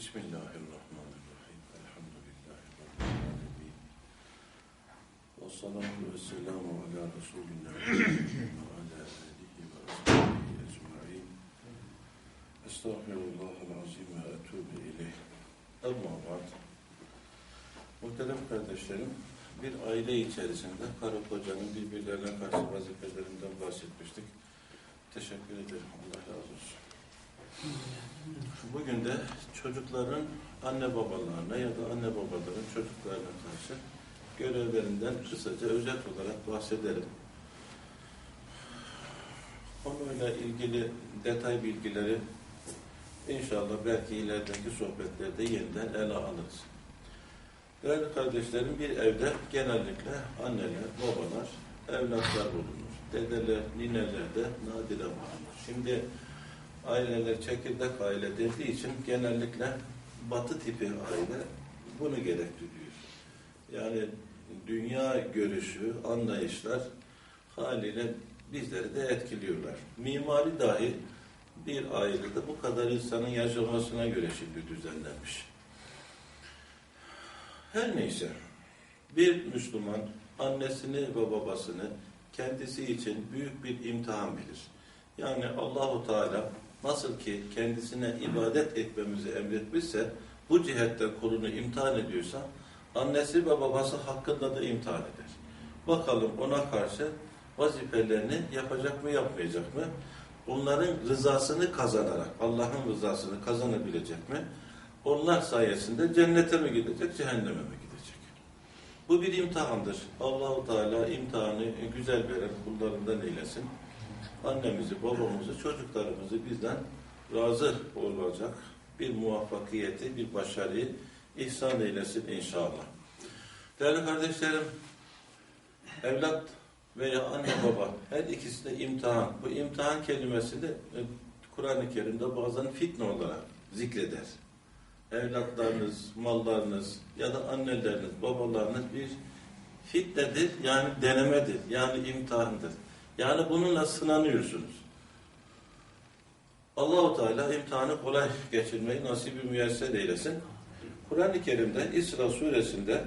Bismillahirrahmanirrahim. Elhamdülillahi. Ve salatu ve selamu ala Resulina ve ala alihi ve ashabihi ecma'in. Estağfirullahal azim ve etûbü ileyh. Amma ba'd. Muhterem kardeşlerim, bir aile içerisinde karı kocanın birbirlerine karşı vazifelerinden bahsetmiştik. Teşekkür ederim. Allah razı olsun. Bugün de çocukların anne babalarına ya da anne babaların çocuklarına karşı görevlerinden kısaca özet olarak bahsedelim. Konuyla ilgili detay bilgileri inşallah belki ilerideki sohbetlerde yeniden ele alırız. Değerli kardeşlerim bir evde genellikle anneler, babalar, evlatlar bulunur. Dedeler, nineler de nadire bulunur. Şimdi aileler çekirdek aile dediği için genellikle batı tipi aile bunu gerektiriyor. Yani dünya görüşü, anlayışlar haliyle bizleri de etkiliyorlar. Mimari dahi bir ailede bu kadar insanın yaşamasına göre şimdi düzenlenmiş. Her neyse, bir Müslüman annesini ve babasını kendisi için büyük bir imtihan bilir. Yani Allahu Teala nasıl ki kendisine ibadet etmemizi emretmişse bu cihetten kulunu imtihan ediyorsa annesi ve babası hakkında da imtihan eder. Bakalım ona karşı vazifelerini yapacak mı yapmayacak mı? Onların rızasını kazanarak Allah'ın rızasını kazanabilecek mi? Onlar sayesinde cennete mi gidecek, cehenneme mi gidecek? Bu bir imtihandır. Allahu Teala imtihanı güzel veren kullarından eylesin annemizi, babamızı, çocuklarımızı bizden razı olacak bir muvaffakiyeti, bir başarıyı ihsan eylesin inşallah. Değerli kardeşlerim, evlat veya anne baba her ikisi de imtihan. Bu imtihan kelimesini e, Kur'an-ı Kerim'de bazen fitne olarak zikreder. Evlatlarınız, mallarınız ya da anneleriniz, babalarınız bir fitnedir, yani denemedir, yani imtihandır. Yani bununla sınanıyorsunuz. Allahu Teala imtihanı kolay geçirmeyi nasibi müyesser eylesin. Kur'an-ı Kerim'de İsra suresinde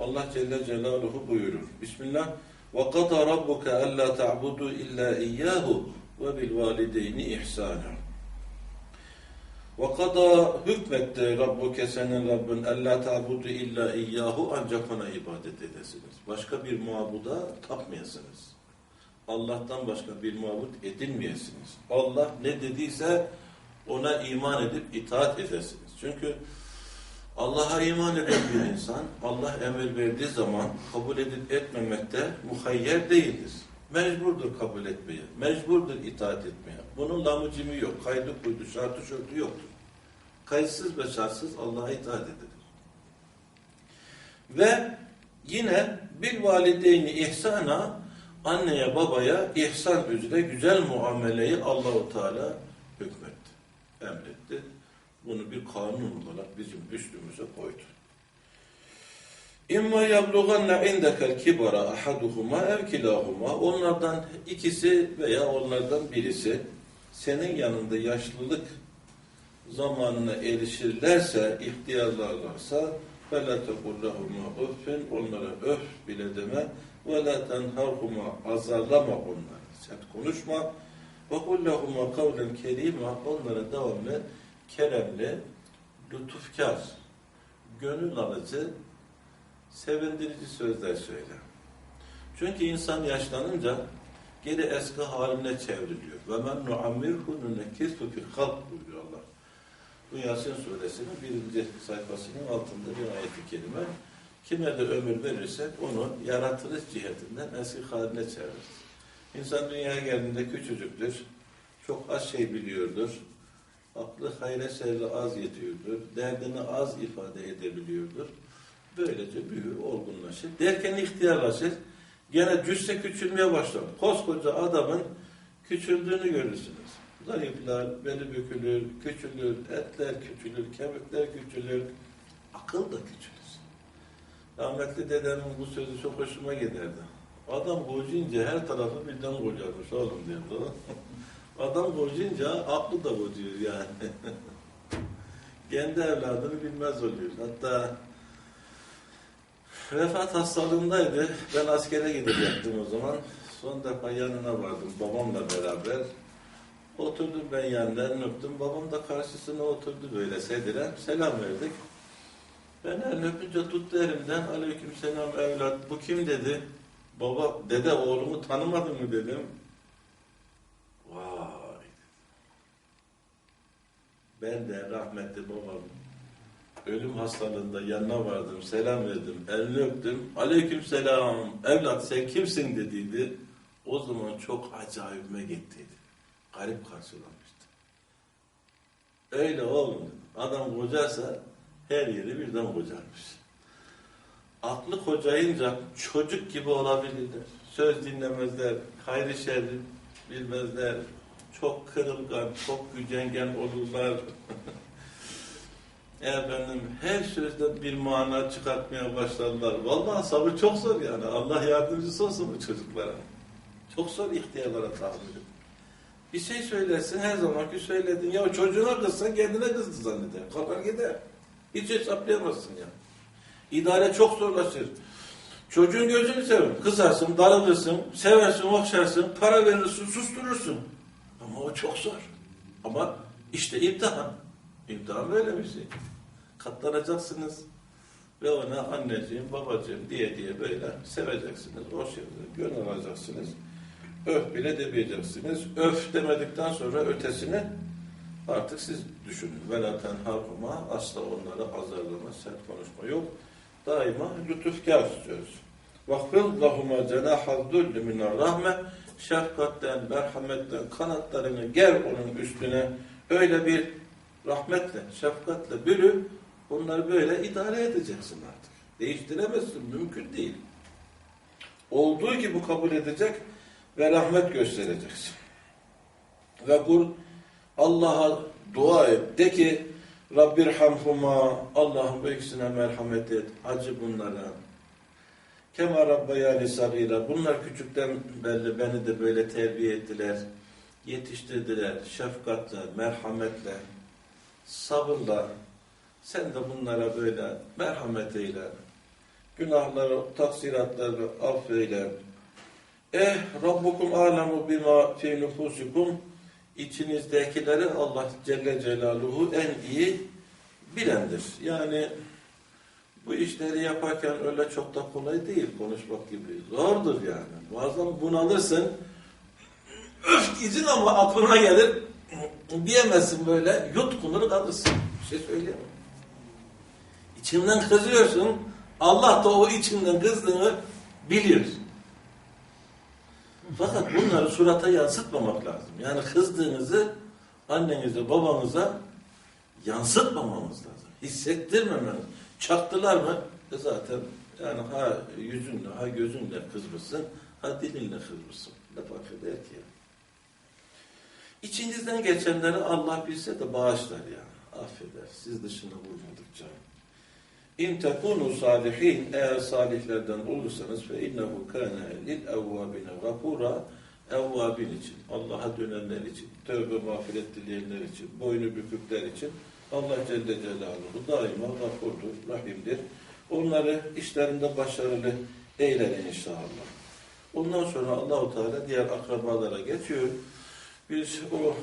Allah Celle Celaluhu buyurur. Bismillah. وَقَضَى رَبُّكَ أَلَّا تَعْبُدُوا إِلَّا إِيَّاهُ وَبِالْوَالِدَيْنِ إِحْسَانًا وَقَضَى hükmetti Rabbuke senin Rabbin اَلَّا تَعْبُدُوا illa اِيَّاهُ ancak ona ibadet edesiniz. Başka bir muabuda tapmayasınız. Allah'tan başka bir mabut edinmeyesiniz. Allah ne dediyse ona iman edip itaat edesiniz. Çünkü Allah'a iman eden bir insan Allah emir verdiği zaman kabul edip etmemekte muhayyer değildir. Mecburdur kabul etmeye, mecburdur itaat etmeye. Bunun lamıcimi yok, kaydı kuydu, şartı şörtü yoktur. Kayıtsız ve şartsız Allah'a itaat edilir. Ve yine bir valideyni ihsana anneye babaya ihsan üzere güzel muameleyi Allahu Teala hükmetti. Emretti. Bunu bir kanun olarak bizim üstümüze koydu. İmma yabluganna indekel kibara ahaduhuma ev kilahuma onlardan ikisi veya onlardan birisi senin yanında yaşlılık zamanına erişirlerse, ihtiyarlarlarsa فَلَا تَقُلْ لَهُمَا اُفْفٍ Onlara öf bile deme ve la tenharhuma azarlama onları. Sen konuşma. Ve kullahuma kavlen kerima onlara devamlı keremli, lütufkar, gönül alıcı, sevindirici sözler söyle. Çünkü insan yaşlanınca geri eski haline çevriliyor. Ve men nuammirhu nunekirtu fil halk buyuruyor Allah. Bu Yasin suresinin birinci sayfasının altında bir ayet-i kerime. Kime de ömür verirsek onu yaratılış cihetinden eski haline çeviririz. İnsan dünyaya geldiğinde küçücüktür. Çok az şey biliyordur. Aklı hayre şerre az yetiyordur. Derdini az ifade edebiliyordur. Böylece büyür, olgunlaşır. Derken ihtiyarlaşır. Gene cüsse küçülmeye başlar. Koskoca adamın küçüldüğünü görürsünüz. Zayıflar, beli bükülür, küçülür, etler küçülür, kemikler küçülür, akıl da küçülür. Rahmetli dedemin bu sözü çok hoşuma giderdi. Adam gocunca her tarafı birden kocarmış oğlum diyordu. Adam gocunca aklı da kocuyor yani. kendi evladını bilmez oluyor. Hatta vefat hastalığındaydı. Ben askere gidecektim o zaman. Son defa yanına vardım babamla beraber. Oturdum ben yanından öptüm. Babam da karşısına oturdu böyle sedire. Selam verdik. Ben elini öpünce tuttu elimden. Aleyküm selam evlat. Bu kim dedi. Baba, dede oğlumu tanımadın mı dedim. Vay. Ben de rahmetli babam ölüm hastalığında yanına vardım, selam verdim, elini öptüm. Aleyküm selam, evlat sen kimsin dediydi. O zaman çok acayipime gittiydi. Garip karşılamıştı. Öyle olmuyor. Adam kocaysa her yeri birden kocarmış. Aklı kocayınca çocuk gibi olabilirler. Söz dinlemezler, hayrı şerri bilmezler. Çok kırılgan, çok gücengen olurlar. Efendim her sözden bir mana çıkartmaya başladılar. Vallahi sabır çok zor yani. Allah yardımcısı olsun bu çocuklara. Çok zor ihtiyarlara tahammül. Bir şey söylersin her zamanki söyledin. Ya çocuğuna kızsan kendine kızdı zanneder. Kalkar gider. Hiç hesaplayamazsın ya. İdare çok zorlaşır. Çocuğun gözünü sevin. Kızarsın, darılırsın, seversin, okşarsın, para verirsin, susturursun. Ama o çok zor. Ama işte imtihan. İmtihan böyle bir şey. Katlanacaksınız ve ona anneciğim, babacığım diye diye böyle seveceksiniz. Şeyleri gönül alacaksınız. Öf bile demeyeceksiniz. Öf demedikten sonra ötesini artık siz düşünün. Velaten harfuma asla onları azarlama, sert konuşma yok. Daima lütufkar söz. Vakfıl lahuma cenahal dullü minar rahme şefkatten, merhametten kanatlarını ger onun üstüne öyle bir rahmetle, şefkatle bölü bunları böyle idare edeceksin artık. Değiştiremezsin, mümkün değil. Olduğu gibi kabul edecek ve rahmet göstereceksin. Ve kur Allah'a dua et. De ki Rabbirhamhuma Allah'ım bu ikisine merhamet et. Acı bunlara. Kema Rabbayani sarıyla. Bunlar küçükten belli beni de böyle terbiye ettiler. Yetiştirdiler. Şefkatle, merhametle, sabırla. Sen de bunlara böyle merhamet eyle. Günahları, taksiratları affeyle. Eh Rabbukum alemu bima fi nufusikum içinizdekileri Allah Celle Celaluhu en iyi bilendir. Yani bu işleri yaparken öyle çok da kolay değil konuşmak gibi. Zordur yani. Bazen bunalırsın. Öf gidin ama aklına gelir. Diyemezsin böyle. Yutkunur kalırsın. Bir şey söyleyemem. İçinden kızıyorsun. Allah da o içinden kızdığını biliyor. Fakat bunları surata yansıtmamak lazım. Yani kızdığınızı annenize, babanıza yansıtmamamız lazım. Hissettirmemeniz. Çaktılar mı? E zaten yani ha yüzünle, ha gözünle kızmışsın, ha dilinle kızmışsın. Ne fark eder ki? İçinizden geçenleri Allah bilse de bağışlar yani. Affeder. Siz dışına vurmadıkça. İn tekunu salihin eğer salihlerden olursanız ve innehu kana lil evvabine gafura evvabin için, Allah'a dönenler için, tövbe mağfiret dileyenler için, boynu bükükler için Allah Celle Celaluhu daima gafurdur, rahimdir. Onları işlerinde başarılı eyler inşallah. Ondan sonra Allahu Teala diğer akrabalara geçiyor. Biz o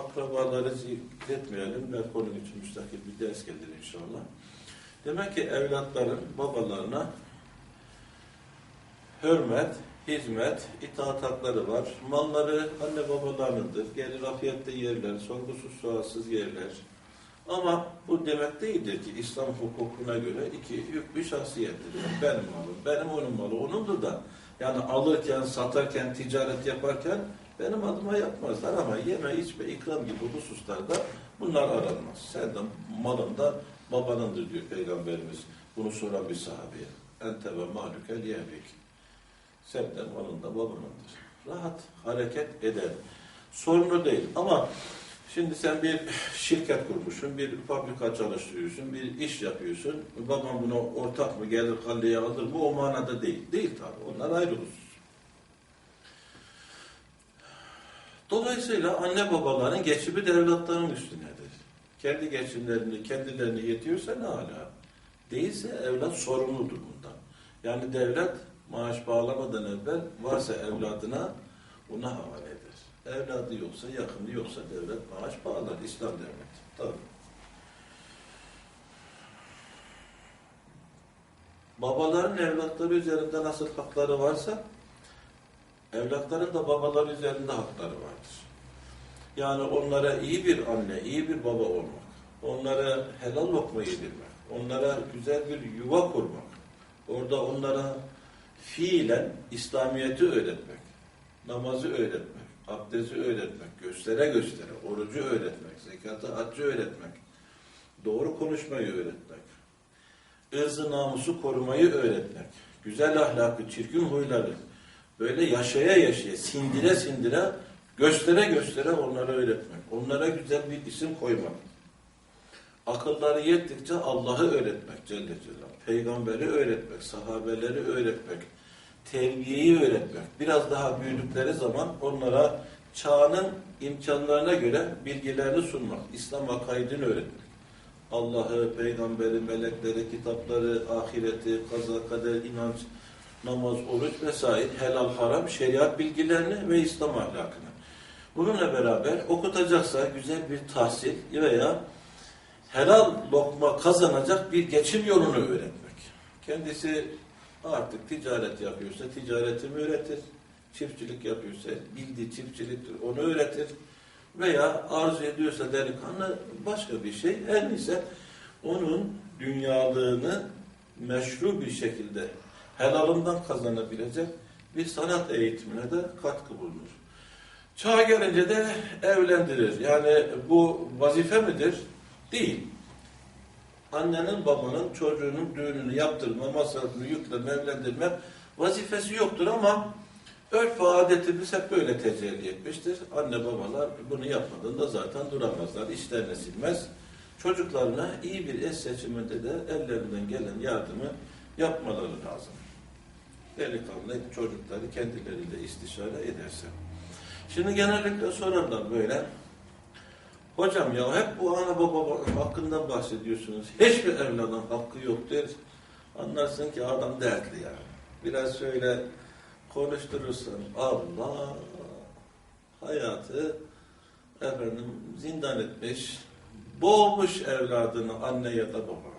akrabaları zikretmeyelim ve konu için müstakil bir ders gelir inşallah. Demek ki evlatların babalarına hürmet, hizmet, itaat hakları var. Malları anne babalarındır. Gelir afiyette yerler, sorgusuz sualsiz yerler. Ama bu demek değildir ki İslam hukukuna göre iki yüklü şahsiyettir. Yani benim malım, benim onun malı, onundur da. Yani alırken, satarken, ticaret yaparken benim adıma yapmazlar ama yeme, içme, ikram gibi hususlarda bunlar aranmaz. Sen de malında babanındır diyor Peygamberimiz. Bunu soran bir sahabeye. Ente ve malukel yevik. Sen de malında babanındır. Rahat hareket eder. Sorunu değil ama şimdi sen bir şirket kurmuşsun, bir fabrika çalıştırıyorsun, bir iş yapıyorsun. Babam buna ortak mı gelir, kalleye alır mı? O manada değil. Değil tabii. Onlar ayrı. Dolayısıyla anne babaların geçibi de evlatların üstünedir. Kendi geçimlerini, kendilerini yetiyorsa ne hala. Değilse evlat sorumludur bundan. Yani devlet maaş bağlamadan evvel varsa evladına ona havale eder. Evladı yoksa, yakını yoksa devlet maaş bağlar. İslam devleti. Tabii. Babaların evlatları üzerinde nasıl hakları varsa evlatların da babaları üzerinde hakları vardır. Yani onlara iyi bir anne, iyi bir baba olmak, onlara helal lokma yedirmek, onlara güzel bir yuva kurmak, orada onlara fiilen İslamiyet'i öğretmek, namazı öğretmek, abdesti öğretmek, göstere göstere, orucu öğretmek, zekatı, haccı öğretmek, doğru konuşmayı öğretmek, ırzı namusu korumayı öğretmek, güzel ahlakı, çirkin huyları böyle yaşaya yaşaya, sindire sindire, göstere göstere onlara öğretmek, onlara güzel bir isim koymak, akılları yettikçe Allah'ı öğretmek Celle Celaluhu, peygamberi öğretmek, sahabeleri öğretmek, terbiyeyi öğretmek, biraz daha büyüdükleri zaman onlara çağının imkanlarına göre bilgilerini sunmak, İslam akaidini öğretmek. Allah'ı, peygamberi, melekleri, kitapları, ahireti, kaza, kader, inanç, namaz, oruç vesaire, helal, haram, şeriat bilgilerini ve İslam ahlakını. Bununla beraber okutacaksa güzel bir tahsil veya helal lokma kazanacak bir geçim yolunu öğretmek. Kendisi artık ticaret yapıyorsa ticaretini öğretir. Çiftçilik yapıyorsa bildiği çiftçiliktir onu öğretir. Veya arzu ediyorsa delikanlı başka bir şey. Her neyse onun dünyalığını meşru bir şekilde helalından kazanabilecek bir sanat eğitimine de katkı bulunur. Çağ gelince de evlendirir. Yani bu vazife midir? Değil. Annenin babanın çocuğunun düğününü yaptırma, masrafını yükleme, evlendirme vazifesi yoktur ama örf adetimiz hep böyle tecelli etmiştir. Anne babalar bunu yapmadığında zaten duramazlar. İşlerine silmez. Çocuklarına iyi bir eş seçiminde de ellerinden gelen yardımı yapmaları lazım. Delikanlı çocukları kendileriyle istişare ederse. Şimdi genellikle sorarlar böyle. Hocam ya hep bu ana baba hakkından bahsediyorsunuz. Hiçbir evladın hakkı yok der. Anlarsın ki adam dertli yani. Biraz şöyle konuşturursan Allah hayatı efendim zindan etmiş, boğmuş evladını anne ya da baba.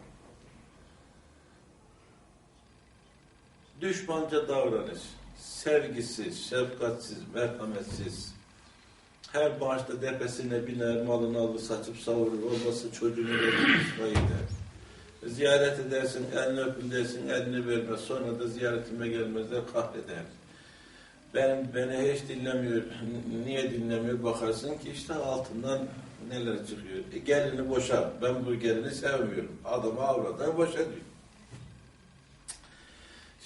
Düşmanca davranış, sevgisiz, şefkatsiz, merhametsiz, her bağışta depesine biner, malını alır, saçıp savurur, olması çocuğunu verir. Ziyaret edersin, elini öpün dersin, elini vermez, sonra da ziyaretime gelmezler, kahreder. Benim, beni hiç dinlemiyor, niye dinlemiyor bakarsın ki işte altından neler çıkıyor. E, gelini boşa, ben bu gelini sevmiyorum. Adamı avradan boşa diyor.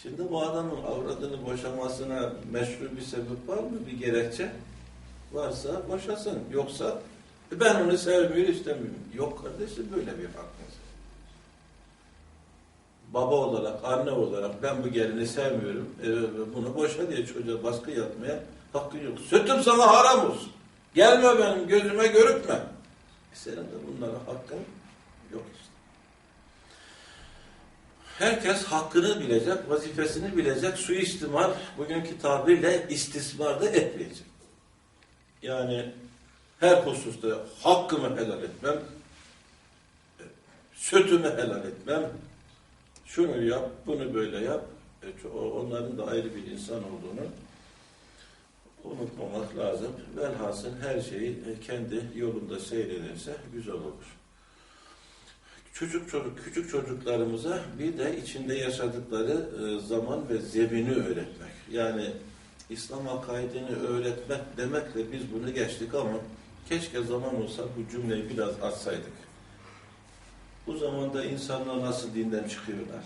Şimdi bu adamın avradını boşamasına meşru bir sebep var mı? Bir gerekçe? Varsa boşasın. Yoksa e ben onu sevmiyorum, istemiyorum. Yok kardeşim böyle bir hakkınız. Baba olarak, anne olarak ben bu gelini sevmiyorum. E, bunu boşa diye çocuğa baskı yapmaya hakkın yok. Sütüm sana haram olsun. Gelme benim gözüme görükme. E senin de bunlara hakkın yok işte. Herkes hakkını bilecek, vazifesini bilecek, suistimal bugünkü tabirle istismar da etmeyecek. Yani her hususta hakkımı helal etmem, sütümü helal etmem, şunu yap, bunu böyle yap. E, onların da ayrı bir insan olduğunu unutmamak lazım. Velhasıl her şeyi kendi yolunda seyrederse güzel olur. Çocuk çocuk küçük çocuklarımıza bir de içinde yaşadıkları zaman ve zemini öğretmek. Yani İslam akaidini öğretmek demekle biz bunu geçtik ama keşke zaman olsa bu cümleyi biraz açsaydık. Bu zamanda insanlar nasıl dinden çıkıyorlar?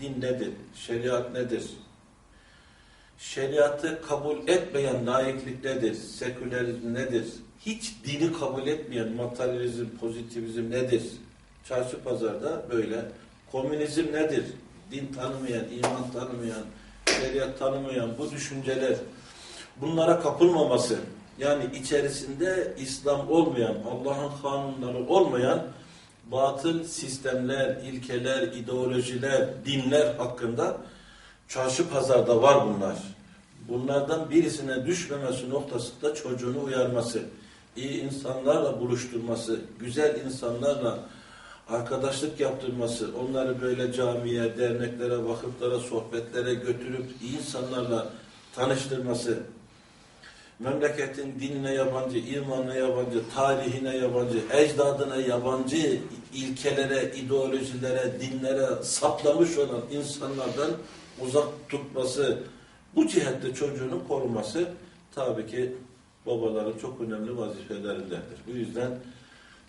Din nedir? Şeriat nedir? Şeriatı kabul etmeyen laiklik nedir? Sekülerizm nedir? Hiç dini kabul etmeyen materyalizm, pozitivizm nedir? Çarşı pazarda böyle. Komünizm nedir? Din tanımayan, iman tanımayan, şeriat tanımayan bu düşünceler bunlara kapılmaması, Yani içerisinde İslam olmayan, Allah'ın kanunları olmayan batıl sistemler, ilkeler, ideolojiler, dinler hakkında çarşı pazarda var bunlar. Bunlardan birisine düşmemesi noktasında çocuğunu uyarması, iyi insanlarla buluşturması, güzel insanlarla arkadaşlık yaptırması, onları böyle camiye, derneklere, vakıflara, sohbetlere götürüp insanlarla tanıştırması, memleketin dinine yabancı, imanına yabancı, tarihine yabancı, ecdadına yabancı ilkelere, ideolojilere, dinlere saplamış olan insanlardan uzak tutması, bu cihette çocuğunu koruması tabii ki babaların çok önemli vazifelerindendir. Bu yüzden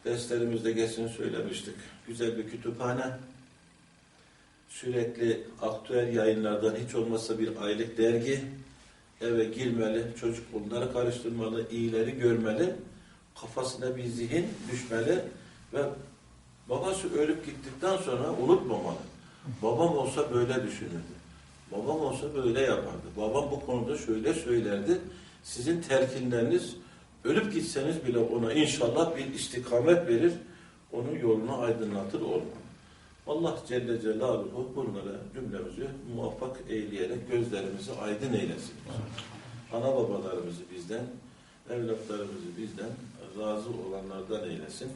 derslerimizde geçen söylemiştik. Güzel bir kütüphane, sürekli aktüel yayınlardan hiç olmazsa bir aylık dergi, eve girmeli, çocuk bunları karıştırmalı, iyileri görmeli, kafasına bir zihin düşmeli ve babası ölüp gittikten sonra unutmamalı. Babam olsa böyle düşünürdü. Babam olsa böyle yapardı. Babam bu konuda şöyle söylerdi. Sizin telkinleriniz ölüp gitseniz bile ona inşallah bir istikamet verir. Onun yolunu aydınlatır olmalı. Allah Celle Celaluhu bunlara cümlemizi muvaffak eyleyerek gözlerimizi aydın eylesin. Ana babalarımızı bizden, evlatlarımızı bizden razı olanlardan eylesin.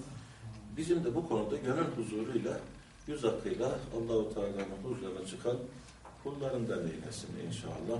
Bizim de bu konuda gönül huzuruyla, yüz akıyla Allahu Teala'nın huzuruna çıkan kullarından eylesin inşallah.